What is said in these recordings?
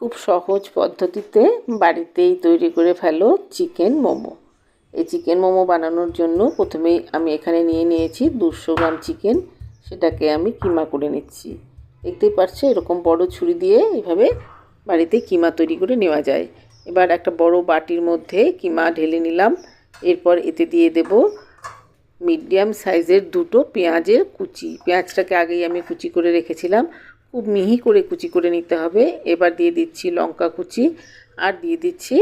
খুব সহজ পদ্ধতিতে বাড়িতেই তৈরি করে ফেলো চিকেন মোমো। এই চিকেন মোমো বানানোর জন্য প্রথমেই আমি এখানে নিয়ে নিয়েছি দুশো গ্রাম চিকেন, সেটাকে আমি কিমা করে নিচ্ছি। দেখতেই পাচ্ছ এরকম বড় ছুরি দিয়ে এইভাবে বাড়িতে কিমা তৈরি করে নেওয়া যায়। এবার একটা বড় বাটির মধ্যে কিমা ঢেলে নিলাম, এরপর এতে দিয়ে দেব মিডিয়াম সাইজের দুটো পেঁয়াজের কুচি। পেঁয়াজটাকে আগেই আমি কুচি করে রেখেছিলাম খুব মিহি করে কুচি করে নিতে হবে। এবার দিয়ে দিচ্ছি লঙ্কা কুচি আর দিয়ে দিচ্ছি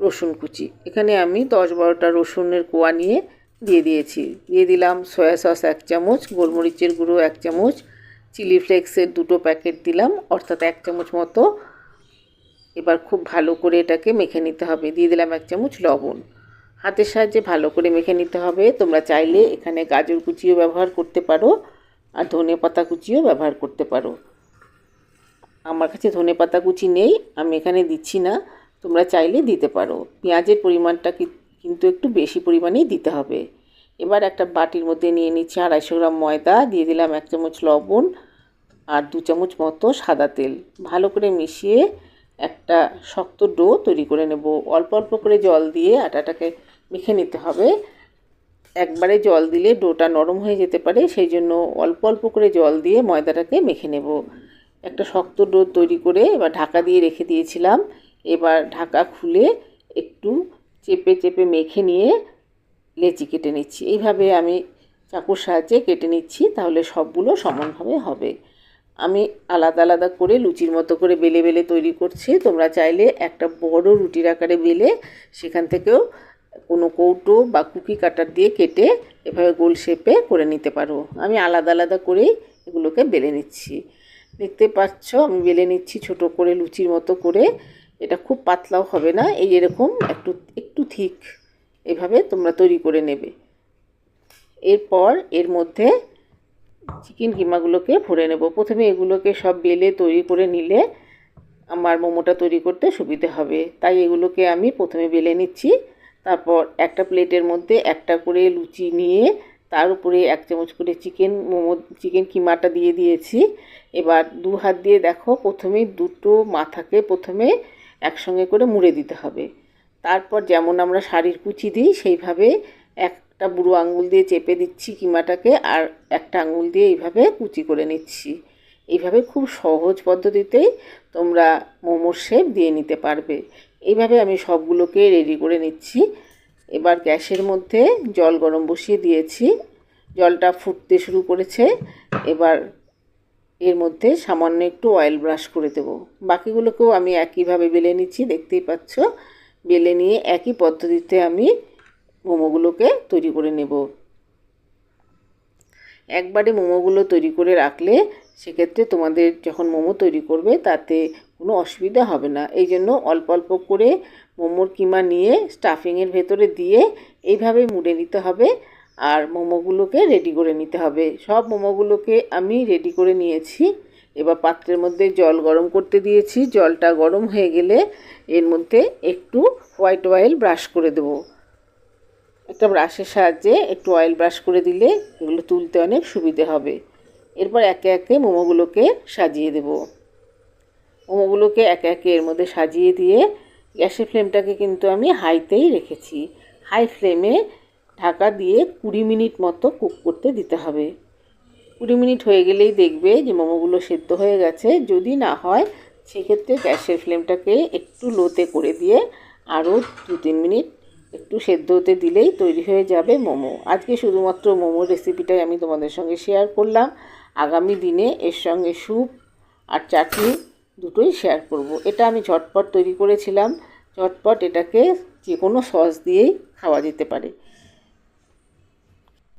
রসুন কুচি। এখানে আমি দশ বারোটা রসুনের কোয়া নিয়ে দিয়ে দিয়েছি। দিয়ে দিলাম সয়া সস এক চামচ, গোলমরিচের গুঁড়ো এক চামচ, চিলি ফ্লেক্সের দুটো প্যাকেট দিলাম, অর্থাৎ এক চামচ মতো। এবার খুব ভালো করে এটাকে মেখে নিতে হবে। দিয়ে দিলাম এক চামচ লবণ। হাতের সাহায্যে ভালো করে মেখে নিতে হবে। তোমরা চাইলে এখানে গাজর কুচিও ব্যবহার করতে পারো আর ধনে পাতা কুচিও ব্যবহার করতে পারো। আমার কাছে ধনে পাতা কুচি নেই, আমি এখানে দিচ্ছি না। তোমরা চাইলে দিতে পারো। পেঁয়াজের পরিমাণটা কিন্তু একটু বেশি পরিমাণেই দিতে হবে। এবার একটা বাটির মধ্যে নিয়ে নিচ্ছি আড়াইশো গ্রাম ময়দা, দিয়ে দিলাম এক চামচ লবণ আর দু চামচ মতো সাদা তেল। ভালো করে মিশিয়ে একটা শক্ত ডো তৈরি করে নেব। অল্প অল্প করে জল দিয়ে আটাটাকে মেখে নিতে হবে। একবারে জল দিলে ডোটা নরম হয়ে যেতে পারে, সেই জন্য অল্প অল্প করে জল দিয়ে ময়দাটাকে মেখে নেব। একটা শক্ত ডো তৈরি করে এবার ঢাকা দিয়ে রেখে দিয়েছিলাম। এবার ঢাকা খুলে একটু চেপে চেপে মেখে নিয়ে লেচি কেটে নিচ্ছি। এইভাবে আমি চাকুর সাহায্যে কেটে নিচ্ছি, তাহলে সবগুলো সমানভাবে হবে। আমি আলাদা আলাদা করে লুচির মতো করে বেলে বেলে তৈরি করছি। তোমরা চাইলে একটা বড় রুটির আকারে বেলে সেখান থেকেও কোনো কৌটো বা কুকি কাটার দিয়ে কেটে এভাবে গোল শেপে করে নিতে পারো। আমি আলাদা আলাদা করেই এগুলোকে বেলে নিচ্ছি। দেখতে পাচ্ছ, আমি বেলে নিচ্ছি ছোট করে লুচির মতো করে। এটা খুব পাতলাও হবে না, এই এরকম একটু একটু ঠিক এভাবে তোমরা তৈরি করে নেবে। এরপর এর মধ্যে চিকেন কিমাগুলোকে ভরে নেব। প্রথমে এগুলোকে সব বেলে তৈরি করে নিলে আমার মোমোটা তৈরি করতে সুবিধে হবে। তাই এগুলোকে আমি প্রথমে বেলে নিচ্ছি। তারপর একটা প্লেটের মধ্যে একটা করে লুচি নিয়ে তার উপরে এক চামচ করে চিকেন মোমো, চিকেন কিমাটা দিয়ে দিয়েছি। এবার দু হাত দিয়ে দেখো প্রথমেই দুটো মাথাকে প্রথমে একসঙ্গে করে মুড়ে দিতে হবে। তারপর যেমন আমরা শাড়ির কুচি দিই, সেইভাবে একটা বুড়ো আঙুল দিয়ে চেপে দিচ্ছি কিমাটাকে আর একটা আঙুল দিয়ে এইভাবে কুচি করে নিচ্ছি। এইভাবে খুব সহজ পদ্ধতিতেই তোমরা মোমোর শেপ দিয়ে নিতে পারবে। এইভাবে আমি সবগুলোকে রেডি করে নিচ্ছি। এবার গ্যাসের মধ্যে জল গরম বসিয়ে দিয়েছি। জলটা ফুটতে শুরু করেছে। এবার এর মধ্যে সামান্য একটু অয়েল ব্রাশ করে দেব। বাকিগুলোকেও আমি একইভাবে বেলে নিচ্ছি, দেখতেই পাচ্ছ। বেলে নিয়ে একই পদ্ধতিতে আমি মোমোগুলোকে তৈরি করে নেব। একবারে মোমোগুলো তৈরি করে রাখলে সেক্ষেত্রে তোমাদের যখন মোমো তৈরি করবে, তাতে কোনো অসুবিধা হবে না। এই জন্য অল্প অল্প করে মোমোর কিমা নিয়ে স্টাফিংয়ের ভেতরে দিয়ে এইভাবে মুড়ে নিতে হবে আর মোমোগুলোকে রেডি করে নিতে হবে। সব মোমোগুলোকে আমি রেডি করে নিয়েছি। এবার পাত্রের মধ্যে জল গরম করতে দিয়েছি। জলটা গরম হয়ে গেলে এর মধ্যে একটু হোয়াইট অয়েল ব্রাশ করে দেবো। একটা ব্রাশের সাহায্যে একটু অয়েল ব্রাশ করে দিলে এগুলো তুলতে অনেক সুবিধে হবে। এরপর একে একে মোমোগুলোকে সাজিয়ে দেব। মোমোগুলোকে একে একে এর মধ্যে সাজিয়ে দিয়ে গ্যাসের ফ্লেমটাকে কিন্তু আমি হাইতেই রেখেছি। হাই ফ্লেমে ঢাকা দিয়ে কুড়ি মিনিট মতো কুক করতে দিতে হবে। কুড়ি মিনিট হয়ে গেলেই দেখবে যে মোমোগুলো সেদ্ধ হয়ে গেছে। যদি না হয়, সেক্ষেত্রে গ্যাসের ফ্লেমটাকে একটু লোতে করে দিয়ে আরও দু তিন মিনিট একটু সেদ্ধ হতে দিলেই তৈরি হয়ে যাবে মোমো। আজকে শুধুমাত্র মোমো রেসিপিটাই আমি তোমাদের সঙ্গে শেয়ার করলাম। আগামী দিনে এর সঙ্গে স্যুপ আর চাটনি দুটোই শেয়ার করব। এটা আমি ঝটপট তৈরি করেছিলাম। ঝটপট এটাকে যে কোনো সস দিয়েই খাওয়া যেতে পারে।